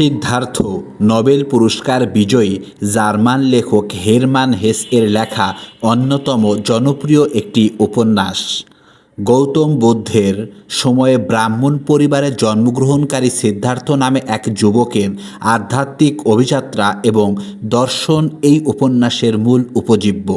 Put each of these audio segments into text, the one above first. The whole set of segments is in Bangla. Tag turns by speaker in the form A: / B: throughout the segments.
A: সিদ্ধার্থ নোবেল পুরস্কার বিজয়ী জার্মান লেখক হেরমান হেস এর লেখা অন্যতম জনপ্রিয় একটি উপন্যাস। গৌতম বুদ্ধের সময়ে ব্রাহ্মণ পরিবারে জন্মগ্রহণকারী সিদ্ধার্থ নামে এক যুবকের আধ্যাত্মিক অভিযাত্রা এবং দর্শন এই উপন্যাসের মূল উপজীব্য।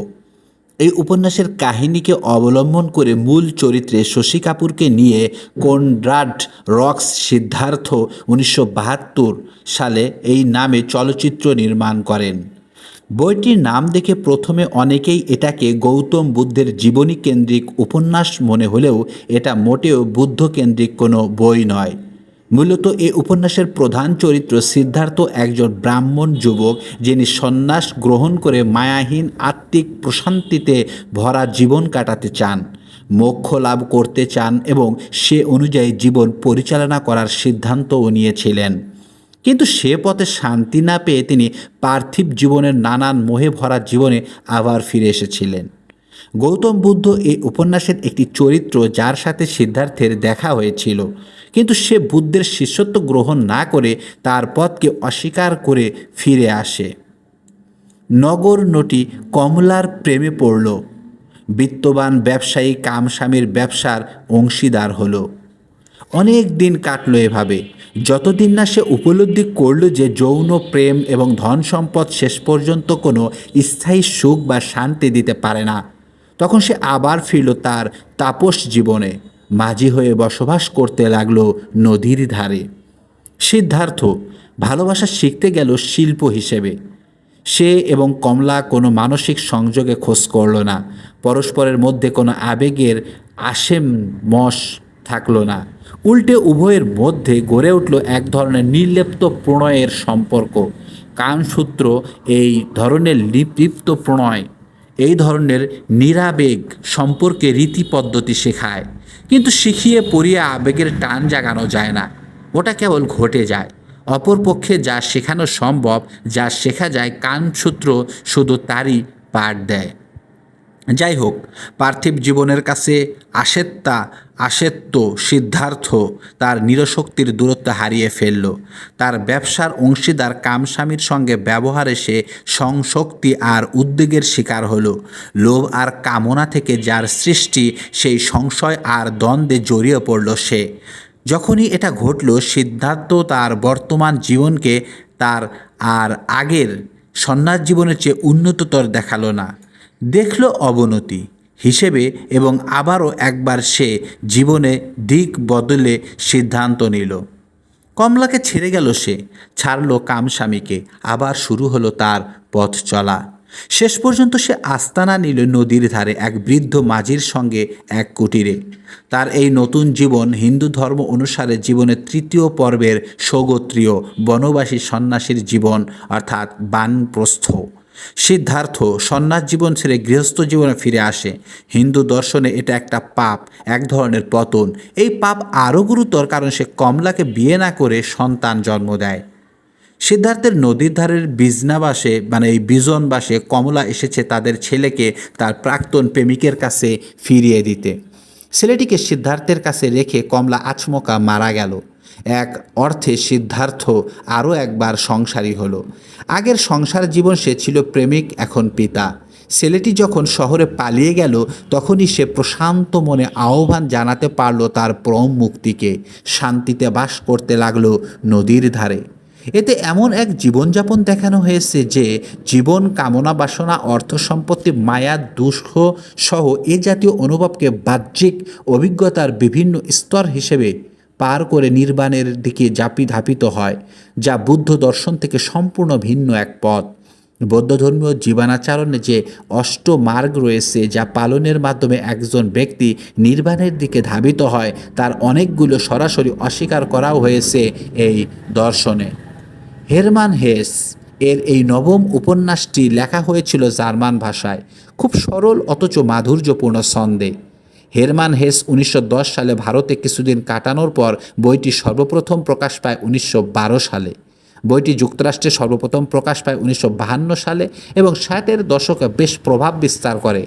A: এই উপন্যাসের কাহিনীকে অবলম্বন করে মূল চরিত্রে শশী কাপুরকে নিয়ে কনরাড রক্স সিদ্ধার্থ উনিশশো বাহাত্তর সালে এই নামে চলচ্চিত্র নির্মাণ করেন। বইটির নাম দেখে প্রথমে অনেকেই এটাকে গৌতম বুদ্ধের জীবনী কেন্দ্রিক উপন্যাস মনে হলেও এটা মোটেও বুদ্ধকেন্দ্রিক কোনো বই নয়। মূলত এ উপন্যাসের প্রধান চরিত্র সিদ্ধার্থ একজন ব্রাহ্মণ যুবক যিনি সন্ন্যাস গ্রহণ করে মায়াহীন আত্মিক প্রশান্তিতে ভরা জীবন কাটাতে চান, মোক্ষ লাভ করতে চান এবং সে অনুযায়ী জীবন পরিচালনা করার সিদ্ধান্তও নিয়েছিলেন। কিন্তু সে পথে শান্তি না পেয়ে তিনি পার্থিব জীবনের নানান মোহে ভরা জীবনে আবার ফিরে এসেছিলেন। গৌতম বুদ্ধ এই উপন্যাসের একটি চরিত্র যার সাথে সিদ্ধার্থের দেখা হয়েছিল। কিন্তু সে বুদ্ধের শিষ্যত্ব গ্রহণ না করে তার পথকে অস্বীকার করে ফিরে আসে। নগর নটি কমলার প্রেমে পড়ল। বিত্তবান ব্যবসায়ী কামস্বামীর ব্যবসার অংশীদার হলো। অনেক দিন কাটলো এভাবে। যতদিন না সে উপলব্ধি করল যে যৌন প্রেম এবং ধন সম্পদ শেষ পর্যন্ত কোনো স্থায়ী সুখ বা শান্তি দিতে পারে না তখন সে আবার ফিরল তার তাপস জীবনে। মাঝি হয়ে বসবাস করতে লাগল নদীর ধারে। সিদ্ধার্থ ভালোবাসা শিখতে গেল শিল্প হিসেবে। সে এবং কমলা কোনো মানসিক সংযোগে খোঁজ করল না। পরস্পরের মধ্যে কোনো আবেগের আশেম মশ থাকল না। উল্টে উভয়ের মধ্যে গড়ে উঠল এক ধরনের নির্লিপ্ত প্রণয়ের সম্পর্ক। কামসূত্র এই ধরনের লিপ্ত প্রণয় এই ধরনের নিরাবেগ সম্পর্কে রীতি পদ্ধতি শেখায়। কিন্তু শিখিয়ে পড়িয়ে আবেগের টান জাগানো যায় না। ওটা কেবল ঘটে যায়। অপরপক্ষে যা শেখানো সম্ভব, যা শেখা যায় কানসূত্র শুধু তারই পাঠ দেয়। যাই হোক পার্থিব জীবনের কাছে আশেত্তা আশেত্য সিদ্ধার্থ তার নিরশক্তির দূরত্ব হারিয়ে ফেলল। তার ব্যবসার অংশীদার কামস্বামীর সঙ্গে ব্যবহারে সে সংশক্তি আর উদ্বেগের শিকার হলো। লোভ আর কামনা থেকে যার সৃষ্টি, সেই সংশয় আর দ্বন্দ্বে জড়িয়ে পড়ল সে। যখনই এটা ঘটল, সিদ্ধার্থ তার বর্তমান জীবনকে তার আর আগের সন্ন্যাস জীবনের চেয়ে উন্নততর দেখাল না। দেখল অবনতি হিসেবে এবং আবারও একবার সে জীবনে দিক বদলে সিদ্ধান্ত নিল। কমলাকে ছেড়ে গেল সে, ছাড়ল কামস্বামীকে, আবার শুরু হলো তার পথ চলা। শেষ পর্যন্ত সে আস্তানা নিল নদীর ধারে এক বৃদ্ধ মাঝির সঙ্গে এক কুটিরে। তার এই নতুন জীবন হিন্দু ধর্ম অনুসারে জীবনের তৃতীয় পর্বের স্বগোত্রীয় বনবাসী সন্ন্যাসীর জীবন, অর্থাৎ বানপ্রস্থ। সিদ্ধার্থ সন্ন্যাস জীবন ছেড়ে গৃহস্থ জীবনে ফিরে আসে। হিন্দু দর্শনে এটা একটা পাপ, এক ধরনের পতন। এই পাপ আরও গুরুতর কারণ সে কমলাকে বিয়ে না করে সন্তান জন্ম দেয়। সিদ্ধার্থের নদীর ধারের বিজনাবাসে মানে এই বিজনবাসে কমলা এসেছে তাদের ছেলেকে তার প্রাক্তন প্রেমিকের কাছে ফিরিয়ে দিতে। ছেলেটিকে সিদ্ধার্থের কাছে রেখে কমলা আচমকা মারা গেল। এক অর্থে সিদ্ধার্থ আরও একবার সংসারী হলো। আগের সংসার জীবন সে ছিল প্রেমিক, এখন পিতা। ছেলেটি যখন শহরে পালিয়ে গেল, তখনই সে প্রশান্ত মনে আহ্বান জানাতে পারল তার প্রম মুক্তিকে। শান্তিতে বাস করতে লাগল নদীর ধারে। এতে এমন এক জীবনযাপন দেখানো হয়েছে যে, জীবন, কামনা, বাসনা, অর্থ সম্পত্তি, মায়া, দুঃখ সহ এ জাতীয় অনুভবকে বাহ্যিক অভিজ্ঞতার বিভিন্ন স্তর হিসেবে পার করে নির্বাণের দিকে জাপি ধাপিত হয়, যা বুদ্ধ দর্শন থেকে সম্পূর্ণ ভিন্ন এক পথ। বৌদ্ধধর্মীয় জীবনাচরণে যে অষ্ট মার্গ রয়েছে, যা পালনের মাধ্যমে একজন ব্যক্তি নির্বাণের দিকে ধাবিত হয়, তার অনেকগুলো সরাসরি অস্বীকার করাও হয়েছে এই দর্শনে। হেরমান হেস এর এই নবম উপন্যাসটি লেখা হয়েছিল জার্মান ভাষায়। খুব সরল অথচ মাধুর্যপূর্ণ ছন্দে। হেরমান হেস উনিশশো দশ সালে ভারতে কিছুদিন কাটানোর পর বইটি সর্বপ্রথম প্রকাশ পায় উনিশশো বারো সালে। বইটি যুক্তরাষ্ট্রে সর্বপ্রথম প্রকাশ পায় উনিশশো সালে এবং ষাটের দশকে বেশ প্রভাব বিস্তার করে।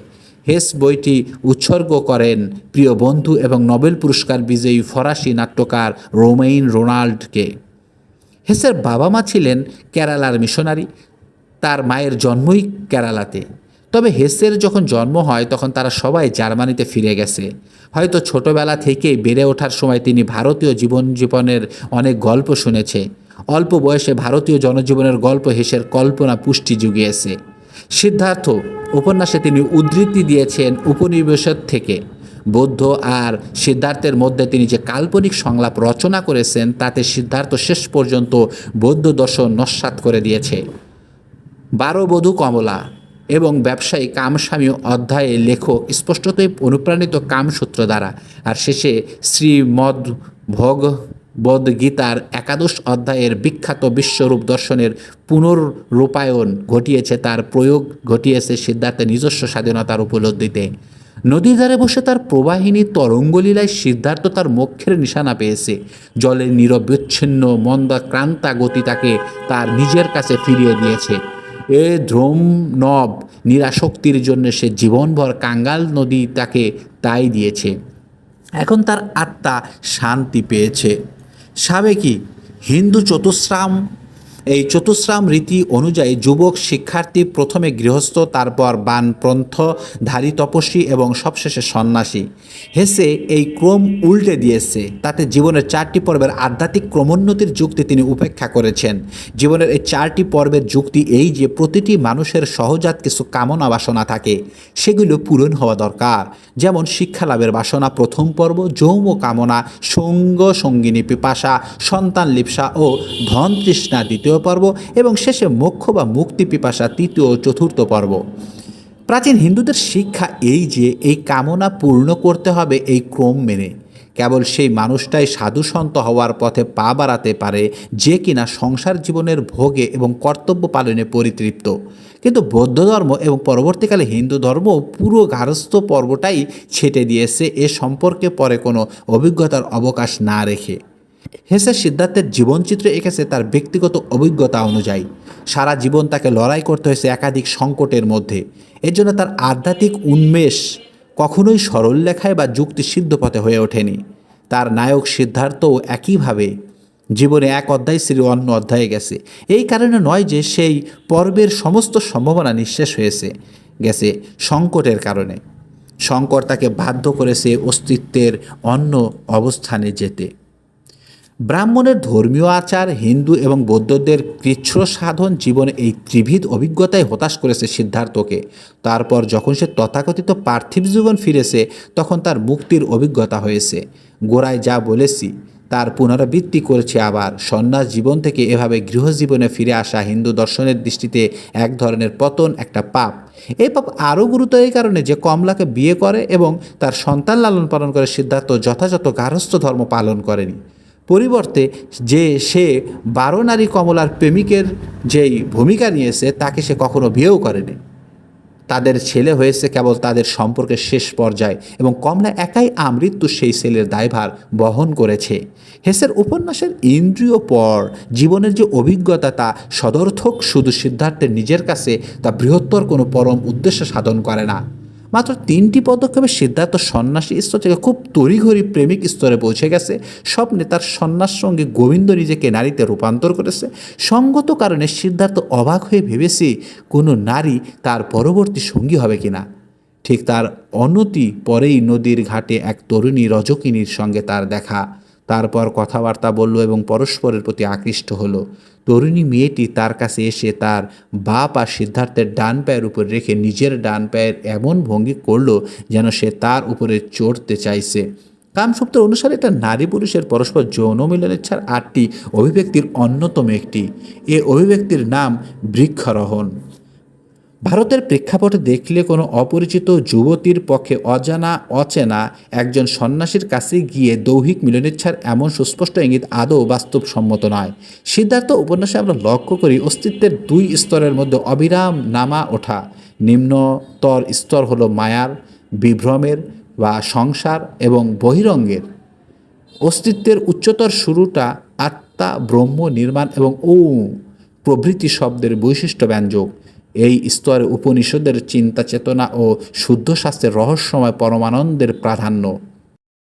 A: হেস বইটি উৎসর্গ করেন প্রিয় বন্ধু এবং নোবেল পুরস্কার বিজয়ী ফরাসি নাট্যকার রোমেইন রোনাল্ডকে। হেসের বাবা মা ছিলেন কেরালার মিশনারি, তার মায়ের জন্মই কেরালাতে। তবে হেসের যখন জন্ম হয়, তখন তারা সবাই জার্মানিতে ফিরে গেছে। হয়তো ছোটবেলা থেকেই বেড়ে ওঠার সময় তিনি ভারতীয় জীবন জীবনের অনেক গল্প শুনেছে। অল্প বয়সে ভারতীয় জনজীবনের গল্প হেসের কল্পনা পুষ্টি জুগিয়েছে। সিদ্ধার্থ উপন্যাসে তিনি উদ্ধৃতি দিয়েছেন উপনিবেশত থেকে। বৌদ্ধ আর সিদ্ধার্থের মধ্যে তিনি যে কাল্পনিক সংলাপ রচনা করেছেন, তাতে সিদ্ধার্থ শেষ পর্যন্ত বৌদ্ধ দর্শন নস্বাত করে দিয়েছে। বারো বধূ কমলা এবং ব্যবসায়ী কামস্বামী অধ্যায়ে লেখক স্পষ্টতই অনুপ্রাণিত কামসূত্র দ্বারা। আর শেষে শ্রীমদ ভগবদ গীতার একাদশ অধ্যায়ের বিখ্যাত বিশ্বরূপ দর্শনের পুনরূপায়ণ ঘটিয়েছে, তার প্রয়োগ ঘটিয়েছে সিদ্ধার্থের নিজস্ব স্বাধীনতার উপলব্ধিতে। নদীর ধারে বসে তার প্রবাহিনী তরঙ্গলীলায় সিদ্ধার্থ তার মোক্ষের নিশানা পেয়েছে। জলের নিরবিচ্ছিন্ন মন্দা ক্রান্তা গতি তাকে তার নিজের কাছে ফিরিয়ে দিয়েছে। এ ধ্রম নব নিরাশক্তির জন্য সে জীবনভর কাঙ্গাল নদী তাকে তাই দিয়েছে। এখন তার আত্মা শান্তি পেয়েছে। সাবেকি হিন্দু চতুশ্রাম এই চতুশ্রাম রীতি অনুযায়ী যুবক শিক্ষার্থী প্রথমে গৃহস্থ, তারপর বানপন্থধারী তপস্বী এবং সবশেষে সন্ন্যাসী। হেসে এই ক্রম উল্টে দিয়েছে। তাতে জীবনের চারটি পর্বের আধ্যাত্মিক ক্রমোন্নতির যুক্তি তিনি উপেক্ষা করেছেন। জীবনের এই চারটি পর্বের যুক্তি এই যে প্রতিটি মানুষের সহজাত কিছু কামনা বাসনা থাকে, সেগুলো পূরণ হওয়া দরকার। যেমন শিক্ষা লাভের বাসনা প্রথম পর্ব যৌম কামনা, সঙ্গ সঙ্গিনী পিপাসা, সন্তান লিপ্সা ও ধন তৃষ্ণা দ্বিতীয় পর্ব এবং শেষে মোক্ষ বা মুক্তি পিপাসা তৃতীয় ও চতুর্থ পর্ব। প্রাচীন হিন্দুদের শিক্ষা এই যে এই কামনা পূর্ণ করতে হবে এই ক্রম মেনে। কেবল সেই মানুষটাই সাধু সন্ত হওয়ার পথে পা বাড়াতে পারে যে কিনা সংসার জীবনের ভোগে এবং কর্তব্য পালনে পরিতৃপ্ত। কিন্তু বৌদ্ধ ধর্ম এবং পরবর্তীকালে হিন্দু ধর্ম পুরো গারস্থ পর্বটাই ছেটে দিয়েছে, এ সম্পর্কে পরে কোনো অভিজ্ঞতার অবকাশ না রেখে। হেসের সিদ্ধার্থের জীবনচিত্র এঁকেছে তার ব্যক্তিগত অভিজ্ঞতা অনুযায়ী। সারা জীবন তাকে লড়াই করতে হয়েছে একাধিক সংকটের মধ্যে। এর জন্য তার আধ্যাত্মিক উন্মেষ কখনোই সরল লেখায় বা যুক্তিসিদ্ধ পথে হয়ে ওঠেনি। তার নায়ক সিদ্ধার্থও একইভাবে জীবনে এক অধ্যায় শ্রী অন্য অধ্যায়ে গেছে। এই কারণে নয় যে সেই পর্বের সমস্ত সম্ভাবনা নিঃশেষ হয়েছে, গেছে সংকটের কারণে। সংকট তাকে বাধ্য করেছে অস্তিত্বের অন্য অবস্থানে যেতে। ব্রাহ্মণের ধর্মীয় আচার, হিন্দু এবং বৌদ্ধদের কৃচ্ছ সাধন জীবনে এই ত্রিভিধ অভিজ্ঞতায় হতাশ করেছে সিদ্ধার্থকে। তারপর যখন সে তথাকথিত পার্থিব জীবন ফিরেছে, তখন তার মুক্তির অভিজ্ঞতা হয়েছে। গোড়ায় যা বলেছি, তার পুনরাবৃত্তি করেছে আবার। সন্ন্যাস জীবন থেকে এভাবে গৃহজীবনে ফিরে আসা হিন্দু দর্শনের দৃষ্টিতে এক ধরনের পতন, একটা পাপ। এই পাপ আরও গুরুতর এই কারণে যে কমলাকে বিয়ে করে এবং তার সন্তান লালন পালন করে সিদ্ধার্থ যথাযথ গারস্থ ধর্ম পালন করেনি। পরিবর্তে যে সে বারো নারী কমলার প্রেমিকের যেই ভূমিকা নিয়েছে, তাকে সে কখনো বিয়েও করেনি। তাদের ছেলে হয়েছে কেবল তাদের সম্পর্কের শেষ পর্যায়ে এবং কমলা একাই আমৃত্যু সেই ছেলের দায়ভার বহন করেছে। হেসের উপন্যাসের ইন্দ্রিয় পর জীবনের যে অভিজ্ঞতা, তা সদর্থক শুধু সিদ্ধার্থের নিজের কাছে, তা বৃহত্তর কোনো পরম উদ্দেশ্য সাধন করে না। মাত্র তিনটি পদক্ষেপে সিদ্ধার্থ সন্ন্যাসী স্তর থেকে খুব তড়িঘড়ি প্রেমিক স্তরে পৌঁছে গেছে। স্বপ্নে তার সন্ন্যাস সঙ্গে গোবিন্দ নিজেকে নারীতে রূপান্তর করেছে। সঙ্গত কারণে সিদ্ধার্থ অবাক হয়ে ভেবেছে কোনো নারী তার পরবর্তী সঙ্গী হবে কিনা। ঠিক তার অনতি পরেই নদীর ঘাটে এক তরুণী রজকিনীর সঙ্গে তার দেখা। তারপর কথাবার্তা বলল এবং পরস্পরের প্রতি আকৃষ্ট হলো। তরুণী মেয়েটি তার কাছে এসে তার বাপ আর সিদ্ধার্থের ডান পায়ের উপর রেখে নিজের ডান পায়ের এমন ভঙ্গি করল যেন সে তার উপরে চড়তে চাইছে। কামসূত্র অনুসারে এটা নারী পুরুষের পরস্পর যৌন মিলনের ছাড় আটটি অভিব্যক্তির অন্যতম একটি। এ অভিব্যক্তির নাম বৃক্ষারোহণ। ভারতের প্রেক্ষাপটে দেখলে কোনো অপরিচিত যুবতীর পক্ষে অজানা, অচেনা একজন সন্ন্যাসীর কাছে গিয়ে দৈহিক মিলনেচ্ছার এমন সুস্পষ্ট ইঙ্গিত আদৌ বাস্তবসম্মত নয়। সিদ্ধার্থ উপন্যাসে আমরা লক্ষ্য করি অস্তিত্বের দুই স্তরের মধ্যে অবিরাম নামা ওঠা। নিম্নতর স্তর হলো মায়ার, বিভ্রমের বা সংসার এবং বহিরঙ্গের। অস্তিত্বের উচ্চতর শুরুটা আত্মা, ব্রহ্ম, নির্মাণ এবং ও প্রভৃতি শব্দের বৈশিষ্ট্য ব্যঞ্জক এই স্তরে উপনিষদের চিন্তা চেতনা ও শুদ্ধ শাস্ত্রের রহস্যময় পরমানন্দের প্রাধান্য।